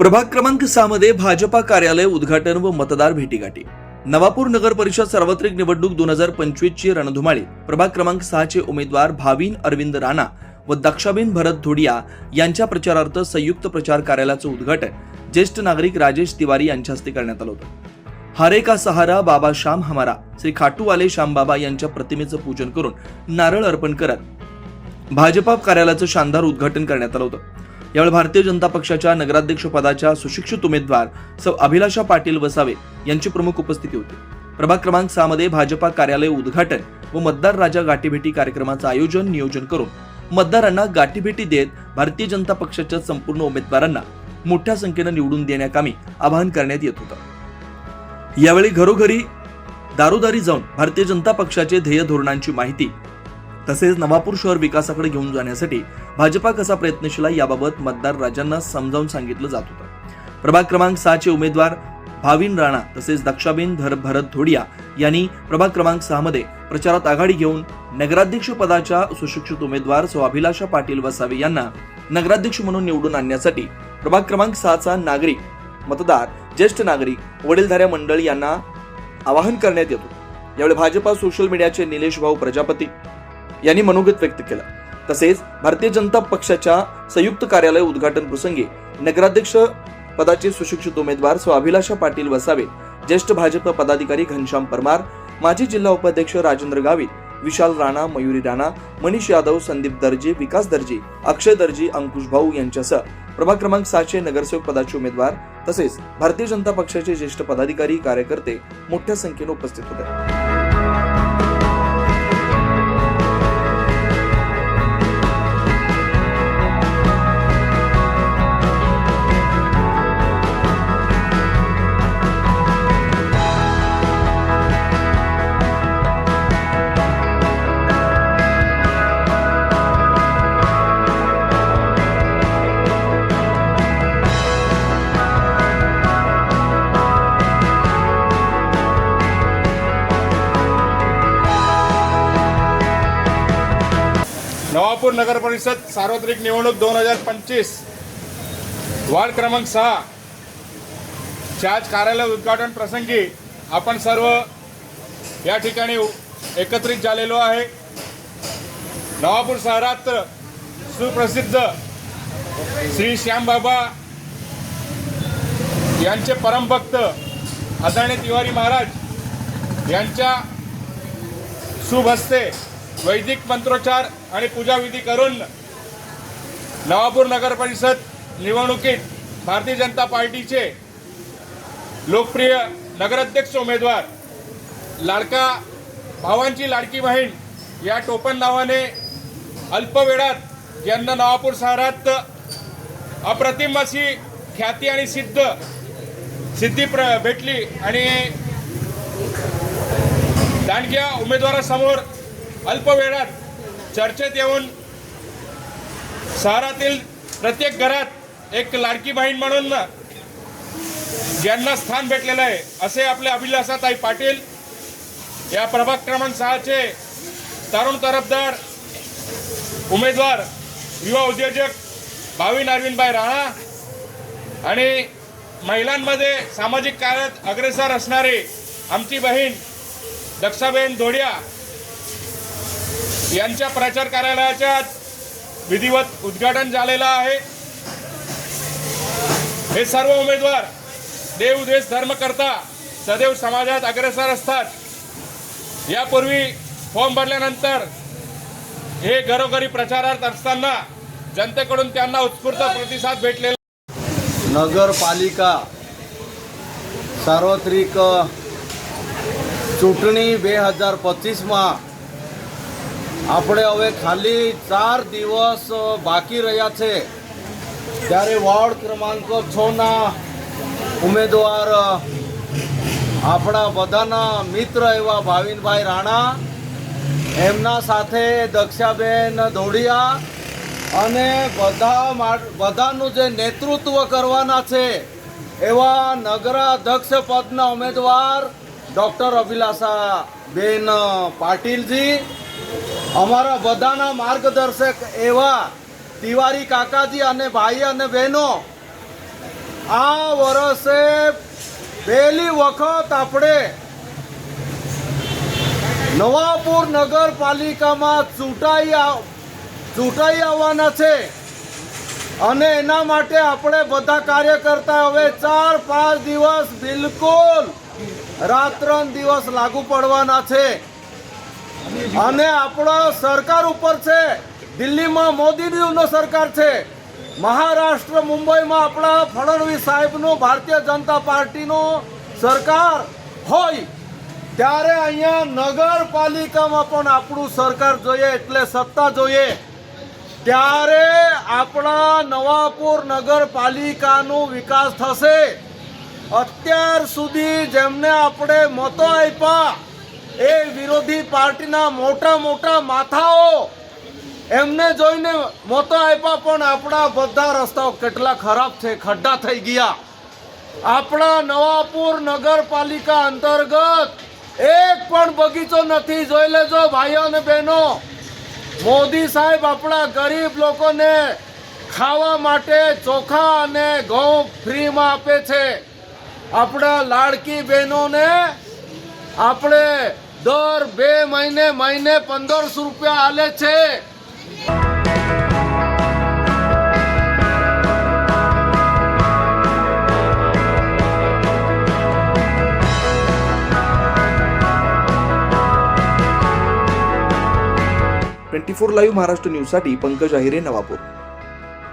प्रभाग क्रमांक सहा मध्ये भाजपा कार्यालय उद्घाटन व मतदार भेटीगाठी. नवापूर नगर परिषद सार्वत्रिक निवडणूक दोन हजार पंचवीस ची रणधुमाळी. प्रभाग क्रमांक सहाचे उमेदवार भावीन अरविंद राणा व दक्षाबेन भरत धोडिया यांच्या प्रचारार्थ संयुक्त प्रचार कार्यालयाचं उद्घाटन. ज्येष्ठ नागरिक राजेश तिवारी यांच्या हस्ते करण्यात आलं होतं. हारे का सहारा बाबा श्याम हमारा श्री खाटूवाले श्यामबाबा यांच्या प्रतिमेचं पूजन करून नारळ अर्पण करत भाजपा कार्यालयाचं शानदार उद्घाटन करण्यात आलं होतं. यावेळी भारतीय जनता पक्षाच्या नगराध्यक्ष पदाच्या सुशिक्षित उमेदवार सौ अभिलाषा पाटील वसावे यांची प्रमुख उपस्थिती होती. प्रभाग क्रमांक सहा मध्ये भाजपा कार्यालय उद्घाटन व मतदार राजा गाठीभेटी कार्यक्रमाचं आयोजन नियोजन करून मतदारांना गाठीभेटी देत भारतीय जनता पक्षाच्या संपूर्ण उमेदवारांना मोठ्या संख्येनं निवडून देण्याकामी आवाहन करण्यात येत होतं. यावेळी घरोघरी दारोदारी जाऊन भारतीय जनता पक्षाचे ध्येय धोरणांची माहिती तसेच नवापूर शहर विकासाकडे घेऊन जाण्यासाठी भाजपा कसा प्रयत्नशील आहे याबाबत मतदार राजांना समजावून सांगितलं जात होतं. प्रभाग क्रमांक सहाचे उमेदवार भाविन राणा तसेच दक्षाबेन धर भरत धोडिया यांनी प्रभाग क्रमांक सहा मध्ये प्रचारात आघाडी घेऊन नगराध्यक्ष पदाच्या सुशिक्षित उमेदवार सौ अभिलाषा पाटील वसावे यांना नगराध्यक्ष म्हणून निवडून आणण्यासाठी प्रभाग क्रमांक सहाचा नागरिक मतदार ज्येष्ठ नागरिक वडीलधाऱ्या मंडळी यांना आवाहन करण्यात येतो यावेळी भाजपा सोशल मीडियाचे निलेश भाऊ प्रजापती यांनी मनोगत व्यक्त केलं. तसेच भारतीय जनता पक्षाच्या संयुक्त कार्यालय उद्घाटन प्रसंगी नगराध्यक्ष पदाचे सुशिक्षित उमेदवार स्व अभिलाषा पाटील वसावे ज्येष्ठ भाजप पदाधिकारी घनश्याम परमार माजी जिल्हा उपाध्यक्ष राजेंद्र गावित विशाल राणा मयुरी राणा मनीष यादव संदीप दर्जी विकास दर्जी अक्षय दर्जी अंकुश भाऊ यांच्यासह प्रभाग क्रमांक सातशे नगरसेवक पदाचे उमेदवार तसेच भारतीय जनता पक्षाचे ज्येष्ठ पदाधिकारी कार्यकर्ते मोठ्या संख्येने उपस्थित होते. सोलापूर नगर परिषद सार्वत्रिक निवडणूक दोन हजार पंचवीस. वार्ड क्रमांक सहा. च्या आज कार्यालय उद्घाटन प्रसंगी आपण सर्व या ठिकाणी एकत्रित झालेलो आहे. नवापूर शहरात सुप्रसिद्ध श्री श्यामबाबा यांचे परमभक्त आदरणीय तिवारी महाराज यांच्या शुभ हस्ते वैदिक मंत्रोच्चार आणि पूजाविधी करून नवापूर नगर परिषद निवडणुकीत भारतीय जनता पार्टीचे लोकप्रिय नगराध्यक्ष उमेदवार लाडका भावांची लाडकी बहीण या टोपण नावाने अल्प वेळात नवापूर शहरात अप्रतिम अशी ख्याती आणि सिद्ध सिद्धी प्र भेटली आणि दांडग्या उमेदवारासमोर अल्प वेळात चर्चेत येऊन शहरातील प्रत्येक घरात एक लाडकी बहीण म्हणून ज्यांना स्थान भेटलेलं आहे असे आपले अभिलाषाताई पाटील या प्रभाग क्रमांक सहाचे तरुण तरफदार उमेदवार युवा उद्योजक भाविन अरविंदभाई राणा आणि महिलांमध्ये सामाजिक कार्यात अग्रेसर असणारे आमची बहीण दक्षाबेन धोडिया यांच्या प्रचार कार्यालयाच्या विधिवत उद्घाटन झालेलं आहे हे सर्व उमेदवार देव देश धर्म करता सदैव समाजात अग्रेसर असतात यापूर्वी फॉर्म भरल्यानंतर हे घरोघरी प्रचारात असताना जनतेकडून त्यांना उत्स्फूर्त प्रतिसाद भेटलेला નગરપાલિકા સાર્વત્રિક ચૂંટણી બે હજાર પચીસમાં આપણે હવે ખાલી ચાર દિવસ બાકી રહ્યા છે. ત્યારે વોર્ડ ક્રમાંક છના ઉમેદવાર આપણા બધાના મિત્ર એવા ભાવિનભાઈ રાણા, એમના સાથે દક્ષાબેન દોડિયા અને બધા બધાનું જે નેતૃત્વ કરવાના છે એવા નગરાધ્યક્ષ પદના ઉમેદવાર ડૉક્ટર અભિલાષા બેન પાટીલજી અમારા બધાના માર્ગદર્શક એવા તિવારી કાકાજી અને ભાઈ અને બહેનો, આ વર્ષે પહેલી વખત આપણે નવાપુર નગરપાલિકામાં ચૂંટાઈ ચૂંટાઈ આવવાના છે. અને એના માટે આપણે બધા કાર્યકર્તા હવે ચાર, પાંચ દિવસ બિલકુલ રાત્રન દિવસ લાગુ પડવાના છે. અને આપણો સરકાર ઉપર છે. દિલ્હીમાં મોદીની સરકાર છે. મહારાષ્ટ્ર, મુંબઈમાં આપણા ફડણવીસ સાહેબનું ભારતીય જનતા પાર્ટીનો સરકાર હોય, ત્યારે અહીંયા નગરપાલિકામાં પણ આપણું સરકાર જોઈએ, એટલે સત્તા જોઈએ. ત્યારે આપણા નવાપુર નગરપાલિકાનો વિકાસ થશે. અત્યાર સુધી જેમને આપણે મતો આપ્યા એ વિરોધી પાર્ટીના મોટા મોટા માથાઓ એમને જોઈને મોતો આપ્યા, પણ આપણા બધા રસ્તાઓ કેટલા ખરાબ છે, ખડ્ડા થઈ ગયા. આપણા નવાપુર નગરપાલિકા અંતર્ગત એક પણ બગીચો નથી. જોઈ લેજો ભાઈઓ અને બહેનો, મોદી સાહેબ આપણા ગરીબ લોકોને ખાવા માટે ચોખા અને ઘઉં ફ્રીમાં આપે છે. આપણા લાડકી બહેનોને આપણે દર બે મહિને મહિને પંદરસો રૂપિયા આલે છે ट्वेंटी फोर लाईव्ह महाराष्ट्र न्यूजसाठी पंकज आहिरे नवापूर